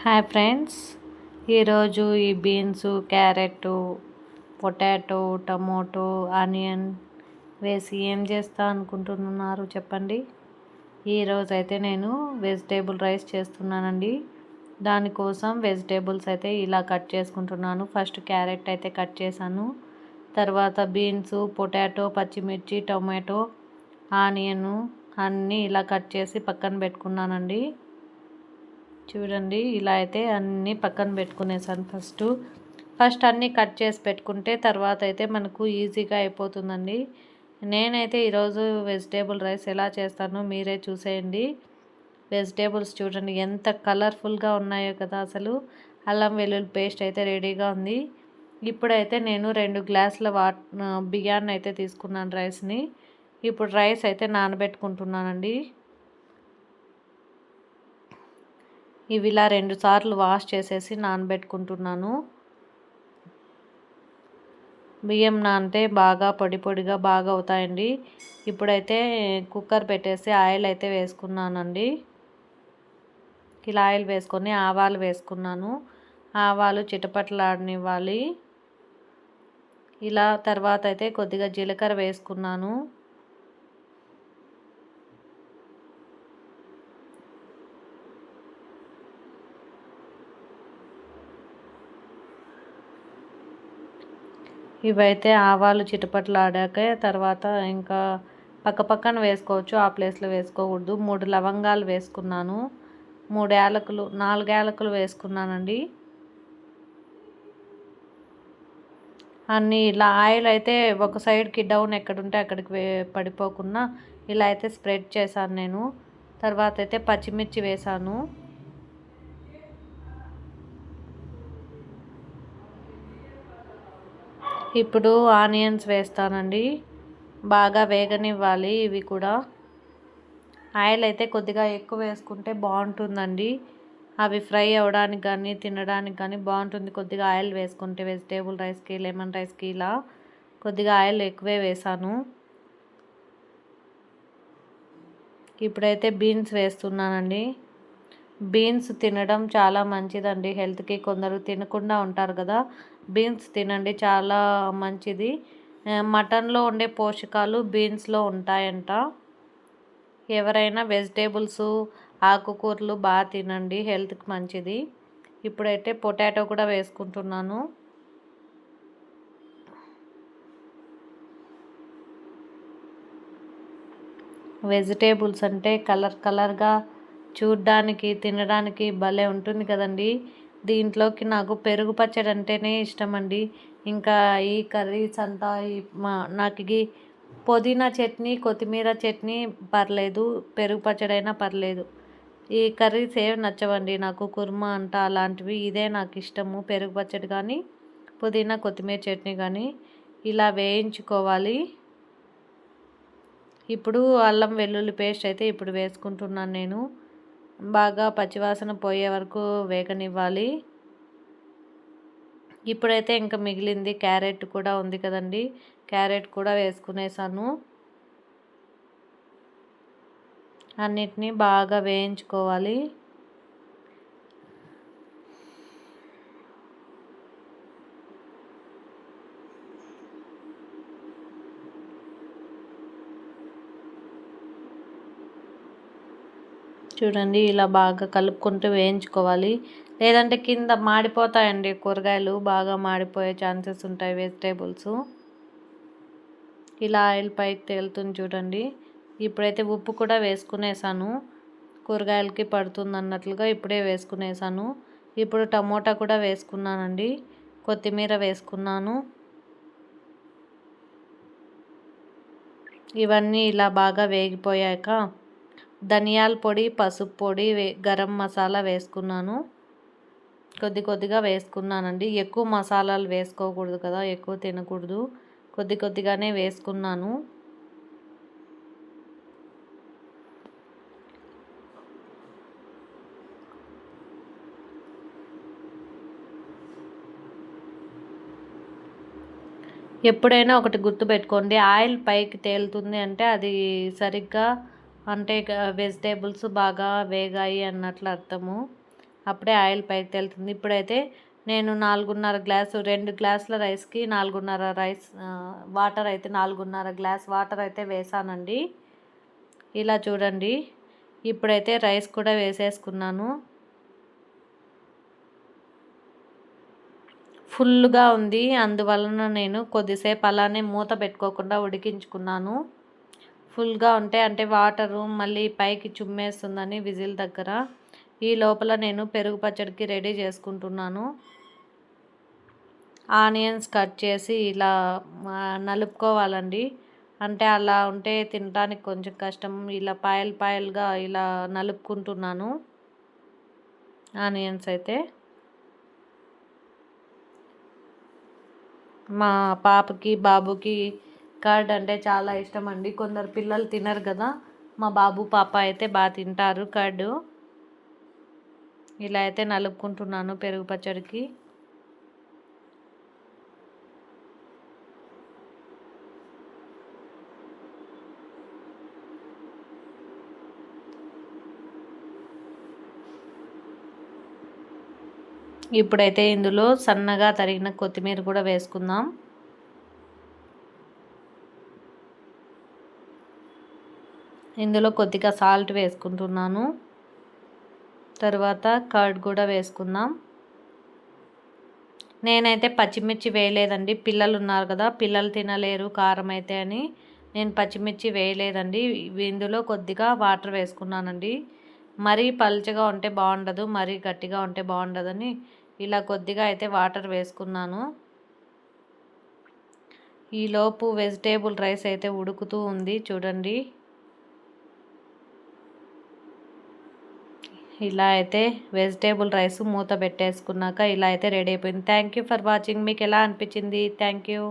Hi friends. ఈరోజు ఈ beans carrot potato tomato onion వేసి ఏం చేస్తా అనుకుంటున్నారు చెప్పండి. ఈరోజు అయితే నేను వెజిటేబుల్ రైస్ చేస్తున్నానండి. దానికోసం వెజిటేబుల్స్ అయితే ఇలా కట్ చేసుకుంటున్నాను. ఫస్ట్ క్యారెట్ అయితే కట్ చేశాను. తర్వాత బీన్స్ పొటాటో పచ్చిమిర్చి టొమాటో ఆనియను అన్నీ ఇలా కట్ చేసి పక్కన పెట్టుకున్నానండి. చూడండి ఇలా అయితే అన్నీ పక్కన పెట్టుకునేసాను ఫస్ట్. ఫస్ట్ అన్నీ కట్ చేసి పెట్టుకుంటే తర్వాత అయితే మనకు ఈజీగా అయిపోతుందండి. నేనైతే ఈరోజు వెజిటేబుల్ రైస్ ఎలా చేస్తానో మీరే చూసేయండి. వెజిటేబుల్స్ చూడండి ఎంత కలర్ఫుల్గా ఉన్నాయో కదా అసలు. అల్లం వెల్లుల్లి పేస్ట్ అయితే రెడీగా ఉంది. ఇప్పుడైతే నేను రెండు గ్లాసుల వా బియ్యాన్ని అయితే తీసుకున్నాను రైస్ని. ఇప్పుడు రైస్ అయితే నానబెట్టుకుంటున్నానండి. ఇవి ఇలా రెండు సార్లు వాష్ చేసేసి నానబెట్టుకుంటున్నాను. బియ్యం నానితే బాగా పొడి పొడిగా బాగా అవుతాయండి. ఇప్పుడైతే కుక్కర్ పెట్టేసి ఆయిల్ అయితే వేసుకున్నానండి. ఇలా ఆయిల్ వేసుకొని ఆవాలు వేసుకున్నాను. ఆవాలు చిటపట్లాడనివ్వాలి. ఇలా తర్వాత అయితే కొద్దిగా జీలకర్ర వేసుకున్నాను. ఇవైతే ఆవాలు చిటపట్లాడాక తర్వాత ఇంకా పక్క పక్కన వేసుకోవచ్చు ఆ ప్లేస్లో వేసుకోకూడదు. మూడు లవంగాలు వేసుకున్నాను. మూడు యాలకులు నాలుగు యాలకులు వేసుకున్నానండి. అన్నీ ఇలా ఆయిల్ అయితే ఒక సైడ్కి డౌన్ ఎక్కడుంటే అక్కడికి పడిపోకుండా ఇలా అయితే స్ప్రెడ్ చేశాను నేను. తర్వాత అయితే పచ్చిమిర్చి వేసాను ఇప్పుడు ఆనియన్స్ వేస్తానండి. బాగా వేగనివ్వాలి ఇవి కూడా. ఆయిల్ అయితే కొద్దిగా ఎక్కువ వేసుకుంటే బాగుంటుందండి. అవి ఫ్రై అవ్వడానికి కానీ తినడానికి కానీ బాగుంటుంది. కొద్దిగా ఆయిల్ వేసుకుంటే వెజిటేబుల్ రైస్కి లెమన్ రైస్కి ఇలా కొద్దిగా ఆయిల్ ఎక్కువే వేసాను. ఇప్పుడైతే బీన్స్ వేస్తున్నానండి. బీన్స్ తినడం చాలా మంచిదండి. హెల్త్కి కొందరు తినకుండా ఉంటారు కదా. బీన్స్ తినండి చాలా మంచిది. మటన్లో ఉండే పోషకాలు బీన్స్లో ఉంటాయంట. ఎవరైనా వెజిటేబుల్స్ ఆకుకూరలు బాగా తినండి హెల్త్కి మంచిది. ఇప్పుడైతే పొటాటో కూడా వేసుకుంటున్నాను. వెజిటేబుల్స్ అంటే కలర్ కలర్గా చూడ్డానికి తినడానికి భలే ఉంటుంది కదండి. దీంట్లోకి నాకు పెరుగు పచ్చడి అంటేనే ఇష్టం అండి ఇంకా ఈ కర్రీస్ అంతా ఈ మా నాకు ఈ పుదీనా చట్నీ కొత్తిమీర చట్నీ పర్లేదు పెరుగు పచ్చడి అయినా పర్లేదు. ఈ కర్రీస్ ఏమి నచ్చవండి నాకు. కుర్మా అంట అలాంటివి ఇదే నాకు ఇష్టము. పెరుగు పచ్చడి కానీ పుదీనా కొత్తిమీర చట్నీ కానీ ఇలా వేయించుకోవాలి. ఇప్పుడు అల్లం వెల్లుల్లి పేస్ట్ అయితే ఇప్పుడు వేసుకుంటున్నాను నేను. బాగా పచ్చివాసన పోయే వరకు వేగనివ్వాలి. ఇప్పుడైతే ఇంకా మిగిలింది క్యారెట్ కూడా ఉంది కదండి. క్యారెట్ కూడా వేసుకునేసాను. అన్నిటినీ బాగా వేయించుకోవాలి. చూడండి ఇలా బాగా కలుపుకుంటూ వేయించుకోవాలి. లేదంటే కింద మాడిపోతాయండి కూరగాయలు బాగా మాడిపోయే ఛాన్సెస్ ఉంటాయి వెజిటేబుల్స్. ఇలా ఆయిల్ పైకి తేలుతుంది చూడండి. ఇప్పుడైతే ఉప్పు కూడా వేసుకునేసాను. కూరగాయలకి పడుతుంది అన్నట్లుగా ఇప్పుడే వేసుకునేసాను. ఇప్పుడు టమోటా కూడా వేసుకున్నానండి. కొత్తిమీర వేసుకున్నాను. ఇవన్నీ ఇలా బాగా వేగిపోయాక ధనియాల పొడి పసుపు పొడి గరం మసాలా వేసుకున్నాను. కొద్ది కొద్దిగా వేసుకున్నానండి. ఎక్కువ మసాలాలు వేసుకోకూడదు కదా ఎక్కువ తినకూడదు. కొద్ది కొద్దిగానే వేసుకున్నాను. ఎప్పుడైనా ఒకటి గుర్తుపెట్టుకోండి. ఆయిల్ పైకి తేలుతుంది అంటే అది సరిగ్గా అంటే వెజిటేబుల్స్ బాగా వేగాయి అన్నట్లు అర్థము. అప్పుడే ఆయిల్ పైకి తెలుతుంది. ఇప్పుడైతే నేను నాలుగున్నర గ్లాసు రెండు గ్లాసుల రైస్కి నాలుగున్నర రైస్ వాటర్ అయితే నాలుగున్నర గ్లాస్ వాటర్ అయితే వేసానండి. ఇలా చూడండి. ఇప్పుడైతే రైస్ కూడా వేసేసుకున్నాను. ఫుల్గా ఉంది. అందువలన నేను కొద్దిసేపు అలానే మూత పెట్టుకోకుండా ఉడికించుకున్నాను. ఫుల్గా ఉంటే అంటే వాటరు మళ్ళీ పైకి చుమ్మేస్తుందని విజిల్ దగ్గర. ఈ లోపల నేను పెరుగు పచ్చడికి రెడీ చేసుకుంటున్నాను. ఆనియన్స్ కట్ చేసి ఇలా నలుపుకోవాలండి. అంటే అలా ఉంటే తినడానికి కొంచెం కష్టం. ఇలా పాయలు పాయలుగా ఇలా నలుపుకుంటున్నాను. ఆనియన్స్ అయితే. మా పాపకి బాబుకి కర్డ్ అంటే చాలా ఇష్టం అండి కొందరు పిల్లలు తినరు కదా. మా బాబు పాప అయితే బాగా తింటారు కర్డ్. ఇలా అయితే నలుపుకుంటున్నాను పెరుగు పచ్చడికి. ఇప్పుడైతే ఇందులో సన్నగా తరిగిన కొత్తిమీర కూడా వేసుకుందాం. ఇందులో కొద్దిగా సాల్ట్ వేసుకుంటున్నాను. తర్వాత కర్డ్ కూడా వేసుకుందాం. నేనైతే పచ్చిమిర్చి వేయలేదండి. పిల్లలు ఉన్నారు కదా పిల్లలు తినలేరు కారం అయితే అని. నేను పచ్చిమిర్చి వేయలేదండి. ఇందులో కొద్దిగా వాటర్ వేసుకున్నానండి. మరీ పలుచగా ఉంటే బాగుండదు మరీ గట్టిగా ఉంటే బాగుండదని ఇలా కొద్దిగా అయితే వాటర్ వేసుకున్నాను. ఈలోపు వెజిటేబుల్ రైస్ అయితే ఉడుకుతూ ఉంది చూడండి. ఇలా అయితే వెజిటేబుల్ రైస్ మూత పెట్టేసుకున్నాక ఇలా అయితే రెడీ అయిపోయింది. థ్యాంక్ యూ ఫర్ వాచింగ్ మీకు ఎలా అనిపించింది? Thank you